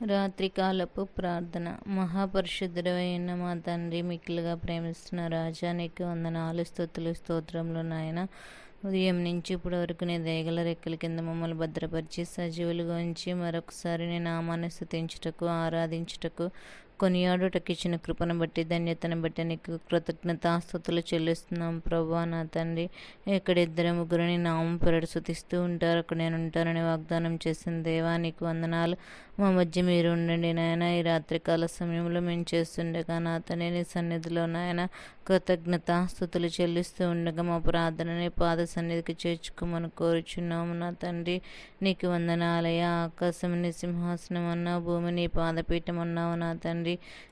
రాత్రికాలపు ప్రార్థన. మహాపరిశుద్ధుడైన మా తండ్రి మిక్కిలుగా ప్రేమిస్తున్న రాజా నీకు వందనాలు స్థుతులు స్తోత్రంలో నాయన. ఉదయం నుంచి ఇప్పటి వరకు నీ దయగల రెక్కల కింద మమ్మల్ని భద్రపరిచి సజీవులుగా ఉంచి మరొకసారి నీ నామాన్ని స్థుతించుటకు ఆరాధించుటకు కొనియాడుటకి ఇచ్చిన కృపను బట్టి ధన్యతను బట్టి నీకు కృతజ్ఞతాస్తుతులు చెల్లిస్తున్నాం. ప్రభా నా తండ్రి ఇక్కడ ఇద్దరు ముగ్గురిని నామం పెరడు శుతిస్తూ ఉంటారు అక్కడ నేను ఉంటానని వాగ్దానం చేసిన దేవా నీకు వందనాలు. మా మధ్య మీరు ఉండండి నాయన. ఈ రాత్రికాల సమయంలో మేము చేస్తుండగా నా తండ్రి నీ సన్నిధిలో నాయన కృతజ్ఞతాస్థుతులు చెల్లిస్తూ ఉండగా మా ప్రార్థనని పాద సన్నిధికి చేర్చుకోమని కోరుచున్నాము. నా తండ్రి నీకు వందనాలయ ఆకాశం నీ సింహాసనం అన్నావు భూమి నీ పాదపీఠం అన్నావు నా తండ్రి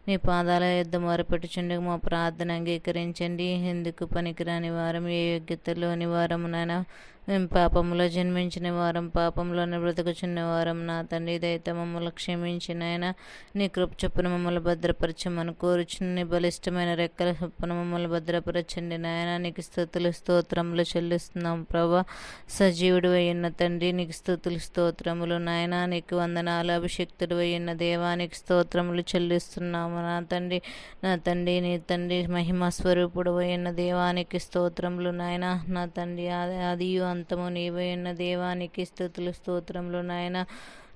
నీ పాదాల యుద్ధ మొరపెట్టుచుండి మా ప్రార్థన అంగీకరించండి. ఎందుకు పనికిరాని వారం ఏ యోగ్యతలోని వారము నాయన మేము పాపంలో జన్మించిన వారం పాపంలోనే బ్రతుకుచున్న వారం. నా తండ్రి దయతో మమ్మల్ని క్షమించిన ఆయన నీ కృప చొప్పున మమ్మల్ని భద్రపరచమని కోరుచున్న నీ బలిష్టమైన రెక్కల చొప్పున మమ్మల్ని భద్రపరచండి నాయన. నీకు స్థుతులు స్తోత్రములు చెల్లిస్తున్నాం ప్రభా. సజీవుడు అయిన తండ్రి నీకు స్థుతులు స్తోత్రములు నాయన. నీకు వందనాలు అభిషక్తుడు అయిన దేవానికి స్తోత్రములు చెల్లిస్తున్నాము నా తండ్రి. నా తండ్రి నీ తండ్రి మహిమ స్వరూపుడు అయిన దేవానికి స్తోత్రములు నాయన. నా తండ్రి అది అంతము నీవే ఉన్న దేవానికి స్థుతులు స్తోత్రములు నాయన.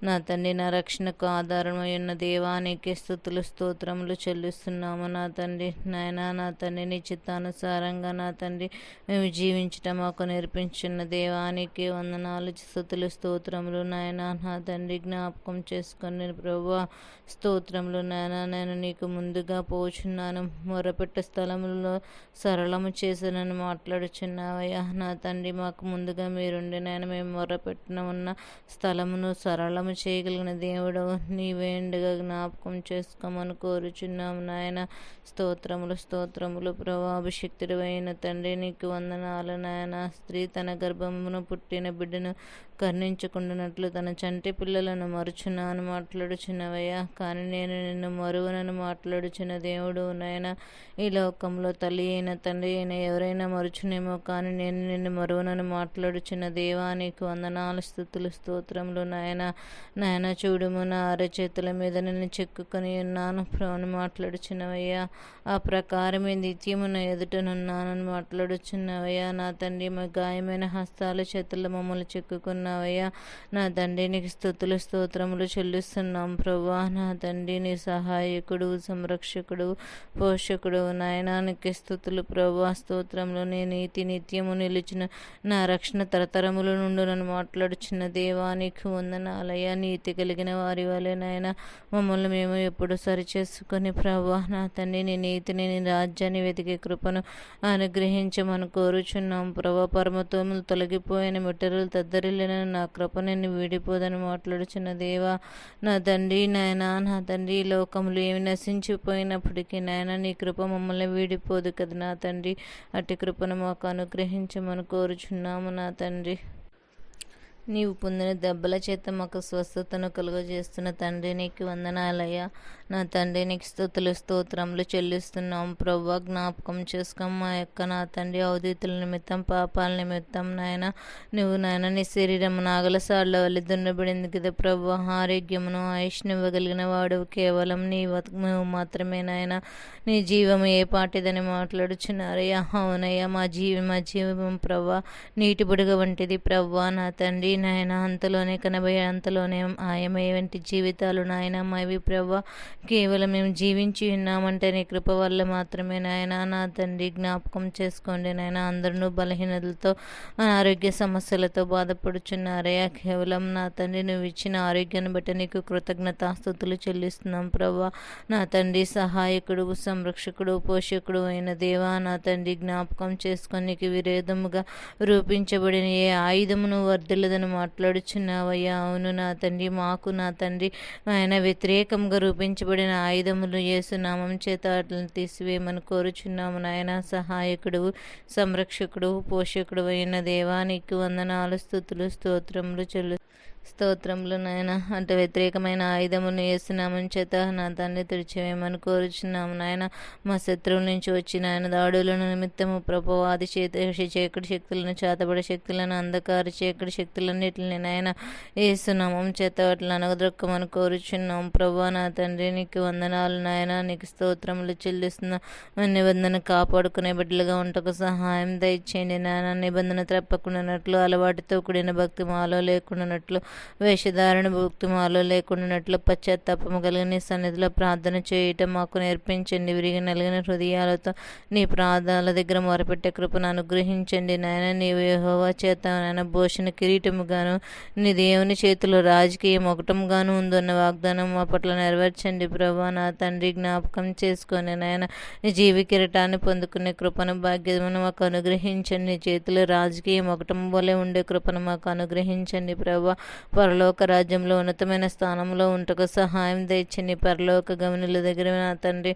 నా తండ్రి నా రక్షణకు ఆధారమై ఉన్న దేవానికి స్థుతులు స్తోత్రములు చెల్లిస్తున్నాము. నా తండ్రి నాయన నా తండ్రి నీ చిత్తానుసారంగా నా తండ్రి మేము జీవించటం మాకు నేర్పించిన దేవానికి వందనాలు స్థుతులు స్తోత్రములు. నాయన నా తండ్రి జ్ఞాపకం చేసుకొని ప్రభు స్తోత్రములు నాయన నేను నీకు ముందుగా పోచున్నాను. మొరపెట్ట స్థలములో సరళము చేసానని మాట్లాడుచున్నావయ్యా. నా తండ్రి మాకు ముందుగా మీరుండి నేను మేము మొరపెట్టిన ఉన్న స్థలమును సరళం సరళము చేయగలిగిన దేవుడు నీవేండుగా జ్ఞాపకం చేసుకోమని కోరుచున్నాము నాయన. స్తోత్రములు స్తోత్రములు ప్రభాభిషక్తుడు అయిన తండ్రి నీకు వందనాలు నాయన. స్త్రీ తన గర్భమును పుట్టిన బిడ్డను కర్ణించుకుంటున్నట్లు తన చంటి పిల్లలను మరుచున్నాను మాట్లాడుచున్నవయ్యా. కానీ నేను నిన్ను మరువనని మాట్లాడుచున్న దేవుడు నాయన. ఈ లోకంలో తల్లి అయిన తండ్రి అయిన ఎవరైనా మరుచునేమో కానీ నేను నిన్ను మరువనని మాట్లాడుచున్న దేవానికి వందనాలు స్థుతులు స్తోత్రములు నాయన. నాయన చూడుము నా అరచేతుల మీద నేను చెక్కుకొని ఉన్నాను. ప్రభుని మాట్లాడుచున్నవయ్యా. ఆ ప్రకారమే నిత్యము నా ఎదుటనున్నానని మాట్లాడుచున్నవయ్యా. నా తండ్రి మా గాయమైన హస్తాల చేతుల మమ్మల్ని చెక్కుకున్నావయ్యా. నా తండ్రి నీకు స్థుతులు స్తోత్రములు చెల్లిస్తున్నాం ప్రభా నా తండ్రి నీ సహాయకుడు సంరక్షకుడు పోషకుడు. నాయనానికి స్థుతులు ప్రభా స్తోత్రములు నీ నీతి నిత్యము నిలిచిన నా రక్షణ తరతరముల నుండి నన్ను మాట్లాడుచున్న దేవానికి వందనాలయ నీతి కలిగిన వారి వలె నాయన మమ్మల్ని మేము ఎప్పుడు సరిచేసుకొని ప్రభా నా తండ్రి నీ నీతిని నీ రాజ్యాన్ని వెతికే కృపను అనుగ్రహించమని కోరుచున్నాం. ప్రభా పరమతోములు తొలగిపోయిన మిట్టరులు తద్దరిల్లిన నా కృప నేను వీడిపోదని మాట్లాడుచున్న దేవా నా తండ్రి నాయన నా తండ్రి లోకములు ఏమి నశించిపోయినప్పటికీ నాయన నీ కృప మమ్మల్ని వీడిపోదు కదా నా తండ్రి. అట్టి కృపను మాకు అనుగ్రహించమని కోరుచున్నాము నా తండ్రి. నీవు పొందిన దెబ్బల చేత మాకు స్వస్థతను కలుగజేస్తున్న తండ్రి నీకు వందనాలయ్యా. నా తండ్రి నీకు స్థుతులు స్తోత్రములు చెల్లిస్తున్నాం. ప్రభు జ్ఞాపకం చేసుకో మా యొక్క నా తండ్రి అవధితుల నిమిత్తం పాపాల నిమిత్తం నాయన నువ్వు నాయన నీ శరీరం నాగల సార్ల వల్ల దున్నబడింది కదా ప్రభు ఆరోగ్యమును ఆయుష్ను ఇవ్వగలిగిన వాడు కేవలం నీ నువ్వు మాత్రమే నాయన నీ జీవం ఏ పాటిదని మాట్లాడుచున్నారయ్యా. అవునయ్యా మా జీవి మా జీవం ప్రవ్వా నీటి బుడగ వంటిది. ప్రభా నా తండ్రి నాయన అంతలోనే కనబోయే అంతలోనే ఆయమయ్య వంటి జీవితాలు నాయన మావి ప్రభా కేవలం మేము జీవించి ఉన్నామంటే నీ కృప వల్ల మాత్రమే నాయన నా తండ్రి జ్ఞాపకం చేసుకోండి నాయన అందరూ బలహీనతలతో ఆరోగ్య సమస్యలతో బాధపడుచున్నారయ్యా కేవలం నా తండ్రి నువ్వు ఇచ్చిన ఆరోగ్యాన్ని బట్టి నీకు కృతజ్ఞతాస్థుతులు చెల్లిస్తున్నాం ప్రభా నా తండ్రి సహాయకుడు సంరక్షకుడు పోషకుడు అయిన దేవా నా తండ్రి జ్ఞాపకం చేసుకొని నీకు విరోధముగా రూపించబడిన ఏ ఆయుధమును వర్ధిల్లదని మాట్లాడుచున్నావయ్యా. అవును నా తండ్రి మాకు నా తండ్రి. ఆయన వ్యతిరేకంగా రూపించబడిన ఆయుధములు నామం చేత అట్లను తీసివేయమని కోరుచున్నాము. నాయన సహాయకుడు సంరక్షకుడు పోషకుడు అయిన దేవానికి వందనాలు స్థుతులు స్తోత్రములు చెల్లు స్తోత్రములు నాయన. అంటే వ్యతిరేకమైన ఆయుధమును వేస్తున్నామని చేత నా తండ్రి తుడిచివేయమని కోరుచున్నాము నాయన. మా శత్రువుల నుంచి వచ్చిన ఆయన దాడులను నిమిత్తము ప్రభువాది చేత చీకటి శక్తులను చేతబడి శక్తులను అంధకార చీకటి శక్తులన్నిటిని నాయన వేస్తున్నాము. చేత వాటిని అనగదొక్కమని కోరుచున్నాం ప్రభు నా తండ్రి నీకు వందనాలు నాయన. నీకు స్తోత్రములు చెల్లిస్తున్న నిబంధన కాపాడుకునే బిడ్డలుగా ఉంటకు సహాయం దయచేయండి నాయన. నిబంధన తప్పకుండానట్లు అలవాటుతో కూడిన భక్తి మాలో లేకుండానట్లు వేషధారణ భక్తి మాలో లేకుండానట్లు పశ్చాత్తాపము కలిగిన నీ సన్నిధిలో ప్రార్థన చేయటం మాకు నేర్పించండి. విరిగి నలిగిన హృదయాలతో నీ ప్రార్థనల దగ్గర మొరపెట్టే కృపను అనుగ్రహించండి. నాయన నీ యెహోవా చేత నాయన భూషణ కిరీటముగాను నీ దేవుని చేతిలో రాజకీయ ఒకటముగాను ఉందన్న వాగ్దానం మా పట్ల నెరవేర్చండి. ప్రభా నా తండ్రి జ్ఞాపకం చేసుకొని నాయన నీ జీవి కిరీటాన్ని పొందుకునే కృపను భాగ్యమును మాకు అనుగ్రహించండి. చేతిలో రాజకీయం ఒకటం వలె ఉండే కృపను మాకు అనుగ్రహించండి. ప్రభా పరలోక రాజ్యంలో ఉన్నతమైన స్థానంలో ఉంటకు సహాయం తెచ్చండి పరలోక గమనుల దగ్గర నా తండ్రి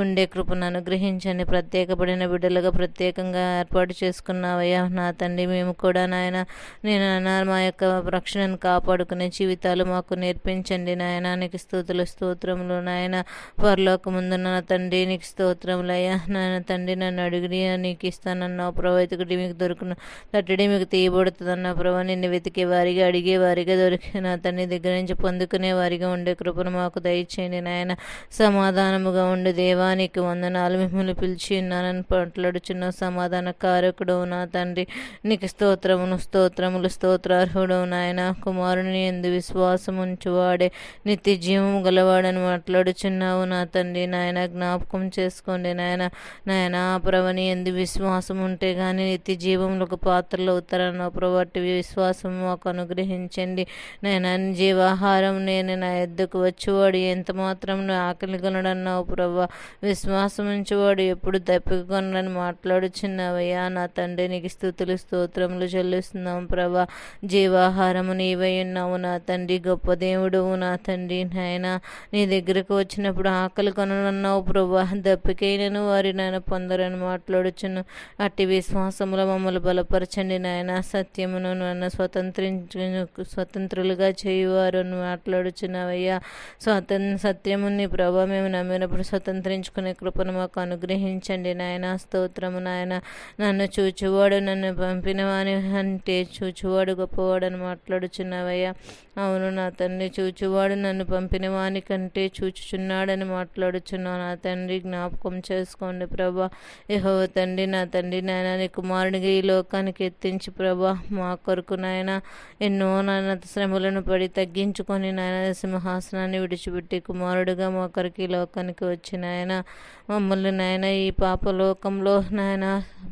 ఉండే కృపను అనుగ్రహించండి. ప్రత్యేకపడిన బిడ్డలుగా ప్రత్యేకంగా ఏర్పాటు చేసుకున్నావయ్యా. నా తండ్రి మేము కూడా నాయన నేను మా యొక్క రక్షణను కాపాడుకునే జీవితాలు మాకు నేర్పించండి. నాయన నీకు స్తోతులు స్తోత్రములు నాయన. పరలోక ముందున్న నా తండ్రి నీకు స్తోత్రములు అయ్యా. నాయన తండ్రి నన్ను అడిగిడి నీకు ఇస్తానన్నావు. ప్రవైతుకుడి మీకు దొరుకును. తట్టడి మీకు తీయబడుతుందన్న ప్రభా నిన్ను వెతికే వారిగా అడిగే వారిగా దొరికిన నా తండ్రి దగ్గర నుంచి పొందుకునే వారిగా ఉండే కృపను మాకు దయచేయండి నాయన. సమాధానముగా ఉండే దేవానికి వందనాలు. మిమ్మల్ని పిలిచి ఉన్నానని మాట్లాడుచున్న సమాధాన కారకుడు నా తండ్రి. నీకు స్తోత్రమును స్తోత్రములు స్తోత్రార్హుడు నాయన. కుమారుని ఎందు విశ్వాసం ఉంచువాడే నిత్య జీవము గలవాడని మాట్లాడుచున్నావు నా తండ్రి. నాయన జ్ఞాపకం చేసుకోండి నాయన. నాయన ప్రవని ఎందు విశ్వాసం ఉంటే కానీ నిత్య జీవములకు పాత్రలు అవుతారన్న ప్రభాటి విశ్వాసం మాకు అనుగ్రహించండి. నేను జీవాహారం నేను నా ఎద్దుకు వచ్చేవాడు ఎంత మాత్రం ఆకలి కొనడన్నావు ప్రభా? విశ్వాసం ఉంచేవాడు ఎప్పుడు తప్పికొనని మాట్లాడుచున్నావయ్యా? నా తండ్రి నీకు స్థుతులు స్తోత్రములు చెల్లిస్తున్నాం ప్రభా. జీవాహారము నీవై ఉన్నావు నా తండ్రి గొప్ప దేవుడు నా తండ్రి నాయన. నీ దగ్గరకు వచ్చినప్పుడు ఆకలి కొనడన్నావు ప్రభా. దప్పికైనను వారి నాయన పొందరని మాట్లాడుచును. అట్టి విశ్వాసములో మమ్మల్ని బలపరచండి నాయన. సత్యమును నన్ను స్వతంత్రించు స్వతంత్రులుగా చేయువారు అని మాట్లాడుచున్నావయ్యా స్వతం సత్యముని ప్రభా మేము నమ్మినప్పుడు స్వతంత్రించుకునే కృపను మాకు అనుగ్రహించండి నాయన. స్తోత్రము నాయన. నన్ను చూచువాడు నన్ను పంపినవాని అంటే చూచువాడు గొప్పవాడు అని మాట్లాడుచున్నావయ్యా. అవును నా తండ్రి చూచువాడు నన్ను పంపిన వాని కంటే చూచుచున్నాడని మాట్లాడుచున్నావు. నా తండ్రి జ్ఞాపకం చేసుకోండి ప్రభా. యహో తండ్రి నా తండ్రి నాయన నీ కుమారుడిగా ఈ లోకానికి ఎత్తించి ప్రభా. మా కొరకు నాయన ఎన్నో నాయన శ్రమలను పడి తగ్గించుకొని నాయన సింహాసనాన్ని విడిచిపెట్టి కుమారుడుగా మా కొరికి లోకానికి వచ్చిన ఆయన మమ్మల్ని నాయన ఈ పాప లోకంలో నాయన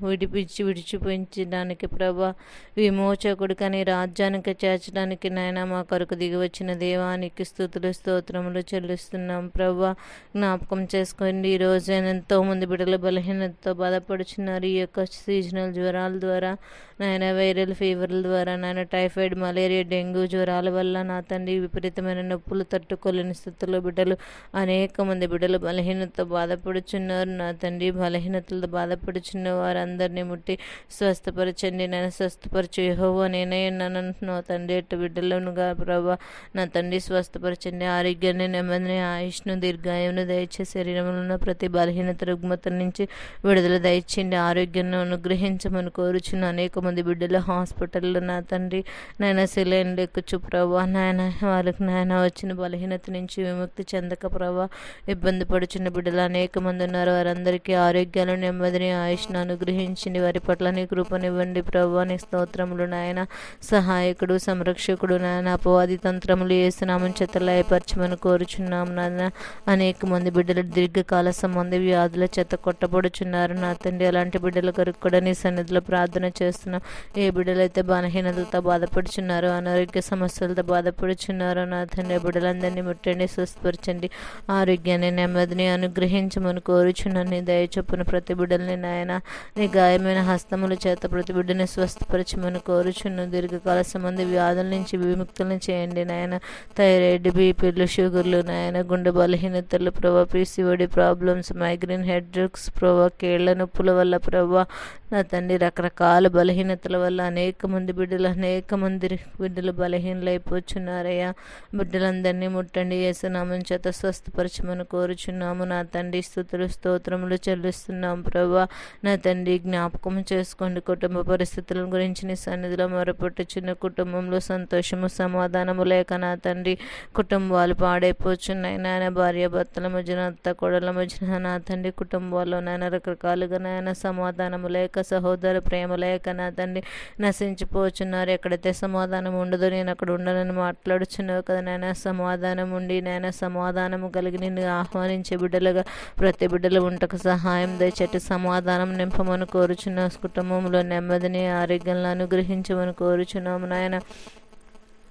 విడిపించి విడిచిపించడానికి ప్రభా విమోచకుడికని కానీ రాజ్యానికి చేర్చడానికి నాయన మా కొరకు దిగి వచ్చిన దేవానికి స్థుతులు స్తోత్రములు చెల్లిస్తున్నాం ప్రభా. జ్ఞాపకం చేసుకోండి ఈరోజు ఎంతో మంది బిడ్డలు బలహీనతతో బాధపడుచున్నారు. ఈ యొక్క సీజనల్ జ్వరాల ద్వారా నాయన వైరల్ ఫీవర్ల ద్వారా నాయన టైఫాయిడ్ మలేరియా డెంగ్యూ జ్వరాల వల్ల నా తండ్రి విపరీతమైన నొప్పులు తట్టుకోలేని స్థితిలో బిడ్డలు అనేక మంది బిడ్డలు బలహీనతతో బాధపడుచున్నారు. నా తండ్రి బలహీనతలతో బాధపడుచున్న వారందరినీ ముట్టి స్వస్థపరచండి. నేను స్వస్థపరచు యహోవో నేనే ఉన్నానంటున్నావు తండ్రి ఎట్టు బిడ్డలనుగా ప్రభా నా తండ్రి స్వస్థపరచండి. ఆరోగ్యాన్ని నెమ్మదిని ఆయుష్ను దీర్ఘాయువును దయచే శరీరంలో ఉన్న ప్రతి బలహీనత రుగ్మత నుంచి విడుదల దయచేయండి ఆరోగ్యాన్ని అనుగ్రహించమని కోరుచున్న అనేక మంది బిడ్డలు హాస్పిటల్లో నా తండ్రి నాయన సిలిండర్ ఎక్కుచు ప్రభా. నాయన వాళ్ళకి నాయన వచ్చిన బలహీనత నుంచి విముక్తి చెందక ప్రభా. ఇబ్బంది పడుచున్న బిడ్డలు అనేక మంది ఉన్నారు. వారందరికీ ఆరోగ్యాలు నెమ్మదిని ఆయుష్ను అనుగ్రహించింది. వారి పట్ల నీ కృపనివ్వండి ప్రభా. నీ స్తోత్రములు నాయన. సహాయకుడు సంరక్షకుడు నాయన. అపవాది తంత్రములు వేస్తున్నామని చేత లయపరచమని కోరుచున్నాం నాయన. అనేక మంది బిడ్డలు దీర్ఘకాల సంబంధ వ్యాధుల చేత కొట్టబడుచున్నారు. నా తండ్రి అలాంటి బిడ్డల కొరకు కూడా నీ సన్నిధిలో ప్రార్థన చేస్తున్నాం. ఏ బిడ్డలైతే బలహీనతలతో బాధపడుచున్నారో అనారోగ్య సమస్యలతో బాధపడుచున్నారో నా తండ్రి బిడ్డలందరినీ ముట్టండి స్వస్థపరచండి ఆరోగ్యాన్ని నెమ్మదిని అనుగ్రహించమని కోరుచున్నాను. నీ దయ ప్రతి బిడ్డల్ని నాయన నీ గాయమైన హస్తముల చేత ప్రతి బిడ్డని స్వస్థపరచమని కోరుచున్నాను. దీర్ఘకాల సంబంధి వ్యాధుల నుంచి విముక్తులను చేయండి నాయన. థైరాయిడ్ బీపీలు షుగర్లు నాయన గుండె బలహీనతలు ప్రభా పీసీఓడి ప్రాబ్లమ్స్ మైగ్రేన్ హెడ్ డ్రగ్స్ ప్రభా కీళ్ళ నొప్పుల వల్ల ప్రభా నా తండ్రి రకరకాల బలహీనతల వల్ల అనేక మంది బిడ్డలు అనేక మంది బిడ్డలు బలహీనలైపోచున్నారయ్యా. బిడ్డలందరినీ ముట్టండి. ఏసునామం చేత స్వస్థపరచమని కోరుచున్నాము. నా తండ్రి స్థుతులు స్తోత్రములు చెల్లిస్తున్నాం ప్రభా. నా తండ్రి జ్ఞాపకం చేసుకోండి. కుటుంబ పరిస్థితుల గురించి నీ సన్నిధిలో మొరపెట్టుచున్న కుటుంబంలో సంతోషము సమాధానము లేక నా తండ్రి కుటుంబాలు పాడైపోచున్నాయి. నాయన భార్య భర్తల మధ్యన అత్త కొడల మధ్యన నా తండ్రి కుటుంబాల్లో నాయన రకరకాలుగా నాయన సమాధానము లేక సహోదర ప్రేమ లేక నా తండ్రి నశించిపోచున్నారు. ఎక్కడైతే సమాధానం ఉండదో నేను అక్కడ ఉండనని మాట్లాడుచున్నావు కదా నాయన. సమాధానం ఉండి నాయన సమాధానము కలిగి నిన్ను ఆహ్వానించే బిడ్డలుగా ప్రతి బిడ్డలు ఉంటకు సహాయం దయచేటి సమాధానం నింపమని కోరుచున్నాం. కుటుంబంలో నెమ్మదిని ఆరోగ్యంలో అనుగ్రహించమని కోరుచున్నాము నాయన.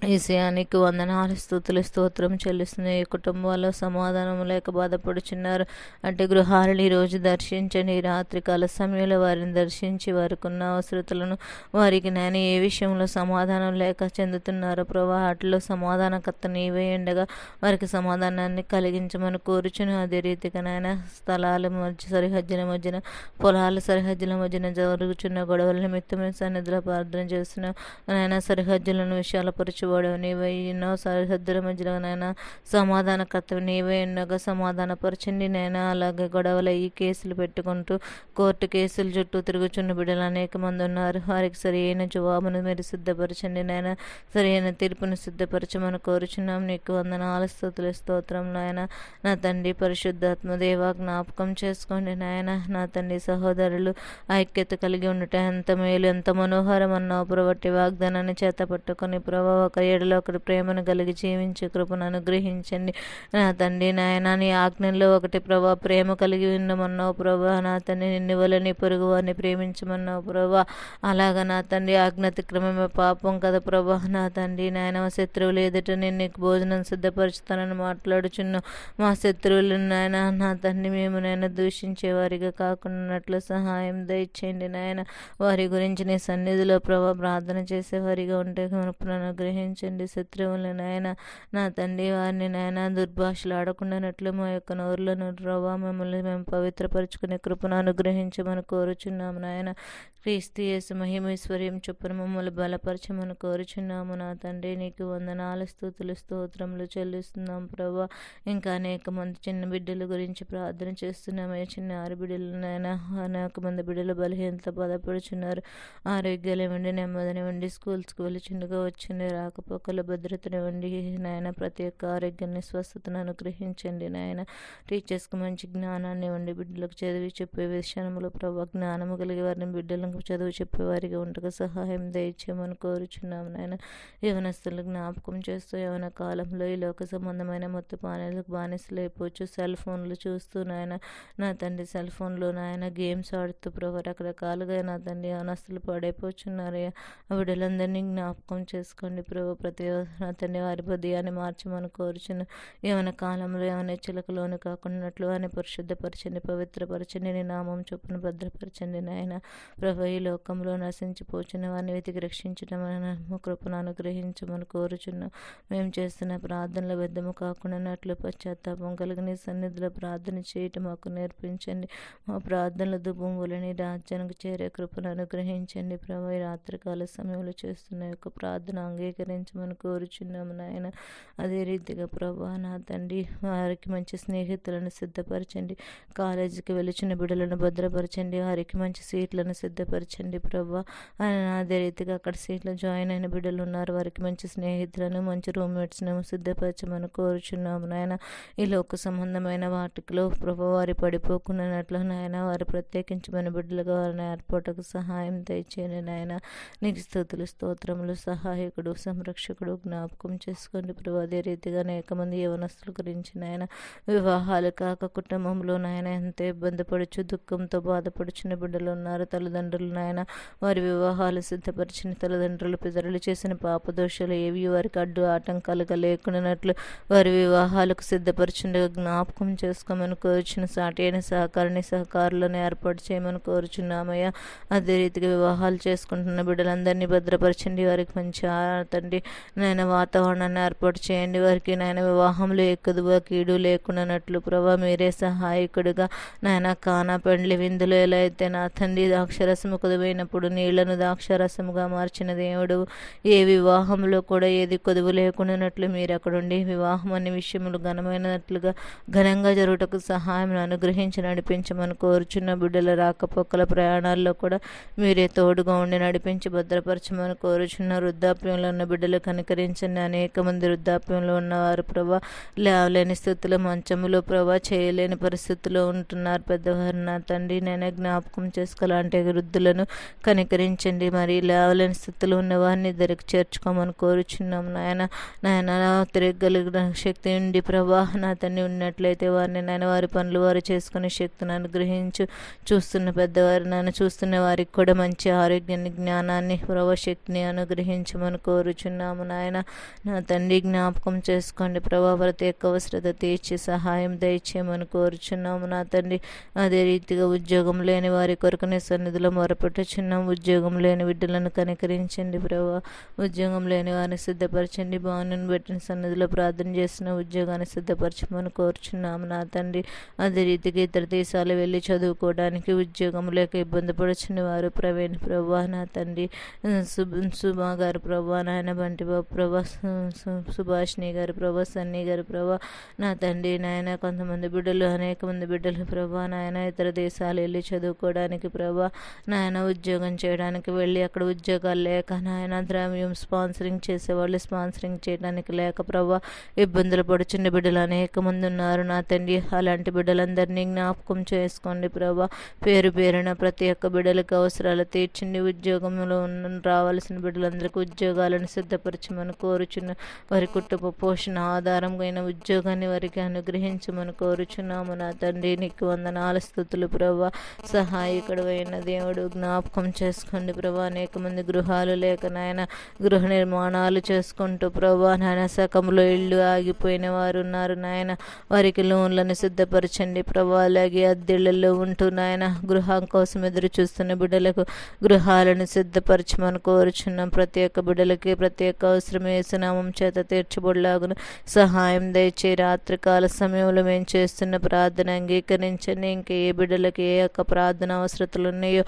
ఈశయానికి వందనాలు స్థుతులు స్తోత్రం చెల్లిస్తున్నాయి ఈ కుటుంబాల్లో సమాధానం లేక బాధపడుచున్నారు. అంటే గృహాలను ఈరోజు దర్శించండి. రాత్రి రాత్రికాల సమయంలో వారిని దర్శించి వారికి ఉన్న అవసరతలను వారికి నేను ఏ విషయంలో సమాధానం లేక చెందుతున్నారో ప్రభా వాటిలో సమాధానకర్త నీవే ఉండగా వారికి సమాధానాన్ని కలిగించమని కోరుచును అదే రీతిగా నాయన స్థలాల మధ్య సరిహద్దుల మధ్యన పొలాల సరిహద్దుల మధ్యన జరుగుచున్న గొడవల నిమిత్తమే సన్నిధిలో ప్రార్థన చేస్తున్నాం నాయన సరిహద్దులను విషయాలపరచు వాడు నీవే ఎన్నో సరిహద్దుల మధ్యలో నాయన సమాధానకర్త నీవే ఎన్నోగా సమాధానపరచండి నైనా. అలాగే గొడవలు ఈ కేసులు పెట్టుకుంటూ కోర్టు కేసులు చుట్టూ తిరుగుచున్న బిడ్డలు అనేక మంది ఉన్నారు. వారికి సరి అయిన జవాబును మీరు సిద్ధపరచండి నైనా. సరి అయిన తీర్పును సిద్ధపరచమని కోరుచున్నాం. నీకు వందనాలు స్థుతులు స్తోత్రం నాయన నా తండ్రి పరిశుద్ధాత్మ దేవా జ్ఞాపకం చేసుకోండి నాయన నా తండ్రి సహోదరులు ఐక్యత కలిగి ఉండటం ఎంత మేలు ఎంత మనోహరం అన్నావు ప్రభట్టి వాగ్దానాన్ని చేత పట్టుకొని ప్రభావ ఒక ఏడులో ఒకటి ప్రేమను కలిగి జీవించే కృపను అనుగ్రహించండి. నా తండ్రి నాయన నీ ఆజ్ఞల్లో ఒకటి ప్రభా. ప్రేమ కలిగి ఉండమన్నావు ప్రభా. నా తండ్రి నిన్ను వలని పొరుగు వారిని ప్రేమించమన్నావు ప్రభా. అలాగా నా తండ్రి ఆజ్ఞాతిక్రమమే పాపం కదా ప్రభా. నా తండ్రి నాయన శత్రువులు ఎదుట నేను నీకు భోజనం సిద్ధపరుచుతానని మాట్లాడుచున్నావు. మా శత్రువులు నాయన నా తండ్రి మేము నాయన దూషించే వారిగా సహాయం దయచేయండి నాయన. వారి గురించి నీ సన్నిధిలో ప్రభా ప్రార్థన చేసేవారిగా ఉంటే కృపను అనుగ్రహించండి శత్రువులు నాయన. నా తండ్రి వారిని నాయన దుర్భాషలు ఆడకుండానట్లు మా యొక్క నోరులను రవ్వ మిమ్మల్ని మేము పవిత్రపరచుకునే కృపను అనుగ్రహించమని కోరుచున్నాము నాయన. క్రీస్తు యేసు మహిమేశ్వర్యం చొప్పున మమ్మల్ని బలపరచమని కోరుచున్నాము. నా తండ్రి నీకు వందనాలు స్థుతులు స్తోత్రములు చెల్లిస్తున్నాం ప్రభా. ఇంకా అనేక మంది చిన్న బిడ్డల గురించి ప్రార్థన చేస్తున్నాము ఏ చిన్న ఆరు బిడ్డలనైనా అనేక మంది బిడ్డలు బలహీనత బాధపడుచున్నారు. ఆరోగ్యాలు నెమ్మదినివ్వండి స్కూల్స్కి వెళ్ళి చిన్నగా వచ్చింది రాకపోకల భద్రతనివ్వండి నాయన ప్రతి ఒక్క ఆరోగ్యాన్ని స్వస్థతను అనుగ్రహించండి. నాయన టీచర్స్కి మంచి జ్ఞానాన్ని ఇవ్వండి. బిడ్డలకు చదివి చెప్పే విషయంలో ప్రభా జ్ఞానము కలిగి వారిని మనకు చదువు చెప్పేవారిగా ఉండగా సహాయం దయచేయమని కోరుచున్నాము నాయన. యవనస్తులు జ్ఞాపకం చేస్తూ యవన కాలంలో ఈ లోక సంబంధమైన మొత్తం పానీలకు బానిసలు అయిపోవచ్చు. సెల్ ఫోన్లు చూస్తూ నాయన నా తండ్రి సెల్ ఫోన్లో నాయన గేమ్స్ ఆడుతూ ప్రభు రకరకాలుగా నా తండ్రి యవనస్తులు పడైపోతున్నారయ్యా ఆ బిడ్డలందరినీ జ్ఞాపకం చేసుకోండి ప్రభు. ప్రతి నా తండ్రి వారి హృదయాన్ని మార్చమని కోరుచున్న యవన కాలంలో యవన చిలకలోని కాకుండా అని పరిశుద్ధపరచండి పవిత్రపరచండి నీ నామం చొప్పున భద్రపరచండి నాయన. ప్రభు ఈ లోకంలో నశించిపోచిన వారిని వెతికి రక్షించడం కృపను అనుగ్రహించమని కోరుచున్నాం మేము చేస్తున్న ప్రార్థనల వ్యర్థము కాకుండానట్లు పశ్చాత్తాపం కలిగిన సన్నిధిలో ప్రార్థన చేయటం మాకు నేర్పించండి. మా ప్రార్థనల దుబ్బుములని రాజ్యానికి చేరే కృపను అనుగ్రహించండి. ప్రభు ఈ రాత్రికాల సమయంలో చేస్తున్న యొక్క ప్రార్థన అంగీకరించమని కోరుచున్నాము నాయన. అదే రీతిగా ప్రభా నా తండ్రి వారికి మంచి స్నేహితులను సిద్ధపరచండి. కాలేజీకి వెళ్ళిన బిడ్డలను భద్రపరచండి. వారికి మంచి సీట్లను సిద్ధపరచండి ప్రభా. అదే రీతిగా అక్కడ సీట్లో జాయిన్ అయిన బిడ్డలు ఉన్నారు. వారికి మంచి స్నేహితులను మంచి రూమ్మేట్స్ను సిద్ధపరచమని కోరుచున్నాము నాయన. ఈ లోక సంబంధమైన వాటిలో ప్రభు వారి పడిపోకున్నట్లు నాయన వారు ప్రత్యేకించమని బిడ్డలుగా వారిని ఏర్పాటుకు సహాయం దయచేయండి నాయన. నీకు స్థుతులు స్తోత్రములు సహాయకుడు సంరక్షకుడు జ్ఞాపకం చేసుకోండి ప్రభు. అదే రీతిగా అనేక మంది యవనస్తుల గురించి నాయన వివాహాలు కాక కుటుంబంలో నాయన ఎంత ఇబ్బంది పడుచు దుఃఖంతో బాధపడుచున్న బిడ్డలు ఉన్నారు. తల్లిదండ్రులు నాయన. వారి వివాహాలు సిద్ధపరిచిన తల్లిదండ్రులు పితరులు చేసిన పాపదోషాలు ఏవి? వారికి అడ్డు ఆటంకాలుగా లేకున్నట్లు వారి వివాహాలకు సిద్ధపరచుండగా జ్ఞాపకం చేసుకోమని కోరుచున్న సాటి అయిన సహకారిని సహకారులను ఏర్పాటు చేయమని కోరుచున్నామయ్యా. అదే రీతిగా వివాహాలు చేసుకుంటున్న బిడ్డలందరినీ భద్రపరచండి. వారికి మంచి తండ్రి నాయన వాతావరణాన్ని ఏర్పాటు చేయండి. వారికి నాయన వివాహంలో ఎక్కుదువ కీడు లేకుండానట్లు ప్రభా మీరే సహాయకుడిగా. నాయన కానా పెండ్లి విందులు ఎలా అయితే నా తండ్రి అక్షరసం ద్రాక్షరసము కొదువైనప్పుడు నీళ్ళను ద్రాక్షారసముగా మార్చిన దేవుడు ఏ వివాహంలో కూడా ఏది కొదువు లేకుండానట్లు మీరు అక్కడుండి వివాహం అనే విషయములు ఘనమైనట్లుగా ఘనంగా జరుగుటకు సహాయం అనుగ్రహించి నడిపించమని కోరుచున్న బిడ్డల రాకపోకల ప్రయాణాల్లో కూడా మీరే తోడుగా ఉండి నడిపించి భద్రపరచమని కోరుచున్న వృద్ధాప్యంలో ఉన్న బిడ్డలు కనికరించండి అనేక మంది వృద్ధాప్యంలో ఉన్నవారు ప్రభా లేవలేని స్థితిలో మంచములో ప్రభా చేయలేని పరిస్థితిలో ఉంటున్నారు. పెద్దవారు నా తండ్రి నేను జ్ఞాపకం చేసుకోవాలంటే స్థితులను కనికరించండి. మరి లేవలేని స్థితిలో ఉన్న వారిని ఇద్దరికి చేర్చుకోమని కోరుచున్నాం నాయన. నాయన తిరగలిగిన శక్తి ఉండి ప్రభా నా ఉన్నట్లయితే వారిని నాయన వారి పనులు వారు చేసుకునే శక్తిని అనుగ్రహించు. చూస్తున్న పెద్దవారు నాయన చూస్తున్న వారికి కూడా మంచి ఆరోగ్యాన్ని జ్ఞానాన్ని ప్రభా శక్తిని అనుగ్రహించమని కోరుచున్నాము నాయన. నా తండ్రి జ్ఞాపకం చేసుకోండి ప్రభా ప్రత్యేక అవసరత తీర్చి సహాయం దయచేయమని కోరుచున్నాము నా తండ్రి. అదే రీతిగా ఉద్యోగం లేని వారి కొరకునే సన్నిధిలో మొరపెట్టుచున్నాం ఉద్యోగం లేని బిడ్డలను కనికరించండి ప్రభా. ఉద్యోగం లేని వారిని సిద్ధపరచండి. బాణుని పెట్టిన సన్నిధిలో ప్రార్థన చేసిన ఉద్యోగాన్ని సిద్ధపరచమని కోరుచున్నాము నా తండ్రి. అదే రీతిగా ఇతర దేశాలు వెళ్ళి చదువుకోవడానికి ఉద్యోగం లేక ఇబ్బంది పడుచున్న వారు ప్రవీణ్ ప్రభా నా తండ్రి. సుభా గారు ప్రభా నాయన బంటి బాబు ప్రభా సుభాష్ని గారు ప్రభా సన్నీ గారు ప్రభా నా తండ్రి నాయన కొంతమంది బిడ్డలు అనేక మంది బిడ్డలు ప్రభా నాయన ఇతర దేశాలు వెళ్ళి చదువుకోవడానికి ప్రభా నా నాయన ఉద్యోగం చేయడానికి వెళ్ళి అక్కడ ఉద్యోగాలు లేక నాయన ద్రవ్యం స్పాన్సరింగ్ చేసేవాళ్ళు స్పాన్సరింగ్ చేయడానికి లేక ప్రభా ఇబ్బందులు పడుచున్న బిడ్డలు అనేక మంది ఉన్నారు నా తండ్రి. అలాంటి బిడ్డలందరినీ జ్ఞాపకం చేసుకోండి ప్రభా. పేరు పేరున ప్రతి ఒక్క బిడ్డలకు అవసరాలు తీర్చండి. ఉద్యోగంలో ఉన్న రావాల్సిన బిడ్డలందరికీ ఉద్యోగాలను సిద్ధపరచమని కోరుచున్న వారి కుటుంబ పోషణ ఆధారంగా ఉద్యోగాన్ని వారికి అనుగ్రహించమని కోరుచున్నాము నా తండ్రి. నీకు వందనాల స్థుతులు ప్రభా. సహాయకుడు అయిన దేవుడు జ్ఞాపకం చేసుకోండి ప్రభా. అనేక మంది గృహాలు లేక నాయన గృహ నిర్మాణాలు చేసుకుంటూ ప్రభా. నాయన సకంలో ఇళ్ళు ఆగిపోయిన వారు ఉన్నారు నాయన. వారికి లోన్లను సిద్ధపరచండి ప్రభా. అలాగే అద్దెళ్ళలో ఉంటూ నాయన గృహం కోసం ఎదురు చూస్తున్న బిడ్డలకు గృహాలను సిద్ధపరచమని కోరుచున్నాం. ప్రతి ఒక్క బిడ్డలకి ప్రతి ఒక్క అవసరం వేసునామం చేత తీర్చబడిలాగును సహాయం దయచే రాత్రికాల సమయంలో మేము చేస్తున్న ప్రార్థన అంగీకరించండి. ఇంకా ఏ బిడ్డలకి ఏ యొక్క ప్రార్థన అవసరతలు ఉన్నాయో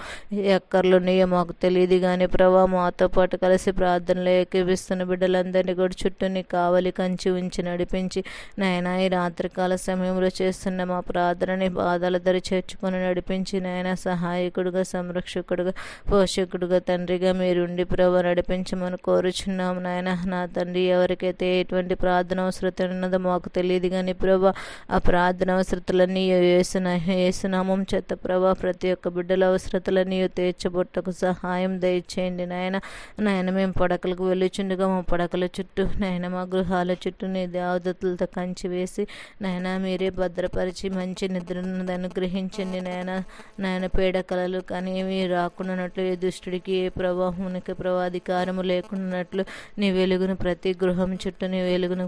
ఎక్కర్లున్నాయో మాకు తెలియదు కానీ ప్రభా మాతో పాటు కలిసి ప్రార్థనలు ఏకీపిస్తున్న బిడ్డలందరినీ కూడా చుట్టూ నీ కావలి కంచి ఉంచి నడిపించి నాయన ఈ రాత్రికాల సమయంలో చేస్తున్న మా ప్రార్థనని బాధల దరి చేర్చుకొని నడిపించి నాయన సహాయకుడుగా సంరక్షకుడుగా పోషకుడుగా తండ్రిగా మీరుండి ప్రభ నడిపించమని కోరుచున్నాం నాయన. నా తండ్రి ఎవరికైతే ఎటువంటి ప్రార్థన అవసరత ఉన్నదో మాకు తెలియదు కానీ ప్రభా ఆ ప్రార్థన అవసరతలన్నీ వేసిన వేసునామం చేత ప్రభా ప్రతి ఒక్క బిడ్డల అవసరతలన్నీ నీవు తీర్చబుట్టకు సహాయం దయచేయండి నాయన. నాయన మేము పడకలకు వెళ్ళుచుండగా మా పడకల చుట్టూ నాయన మా గృహాల చుట్టూ నీ దేవదత్తులతో కంచి వేసి నాయన మీరే భద్రపరిచి మంచి నిద్రను అనుగ్రహించండి నాయన. నాయన పీడకలలు కళలు కానీ ఏమి రాకుండానట్లు ఏ దుష్టుడికి ఏ ప్రవాహమునికి ప్రవాధికారము లేకున్నట్లు నీ వెలుగును ప్రతి గృహం చుట్టూ నీ వెలుగును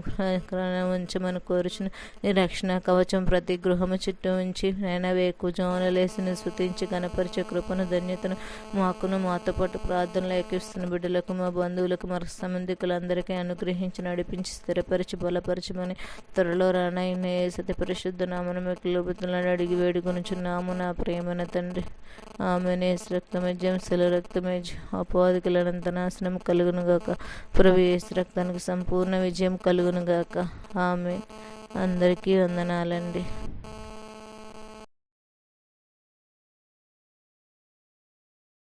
ఉంచమని కోరుచుని. నీ రక్షణ కవచం ప్రతి గృహము చుట్టూ ఉంచి నాయన వేకు జోనలేసిన శృతించి కనపరిచే కృపను ధన్యతను మాకును మాతో పాటు ప్రార్థనలు ఏకిస్తున్న బిడ్డలకు మా బంధువులకు మన సంబంధికులందరికీ అనుగ్రహించి నడిపించి స్థిరపరిచి బలపరచమని త్వరలో రానైన సతి పరిశుద్ధ నామను మెక్కులుబుతులను అడిగి వేడుకొనుచున్నాము నా ప్రేమన తండ్రి. ఆమెనే. రక్తమజ్యం శిల రక్తమేజ్ అపవాదికులనంత నాశనం కలుగునుగాక. ప్రభు ఏసు రక్తానికి సంపూర్ణ విజయం కలుగునుగాక. ఆమె అందరికీ వందనాలండి.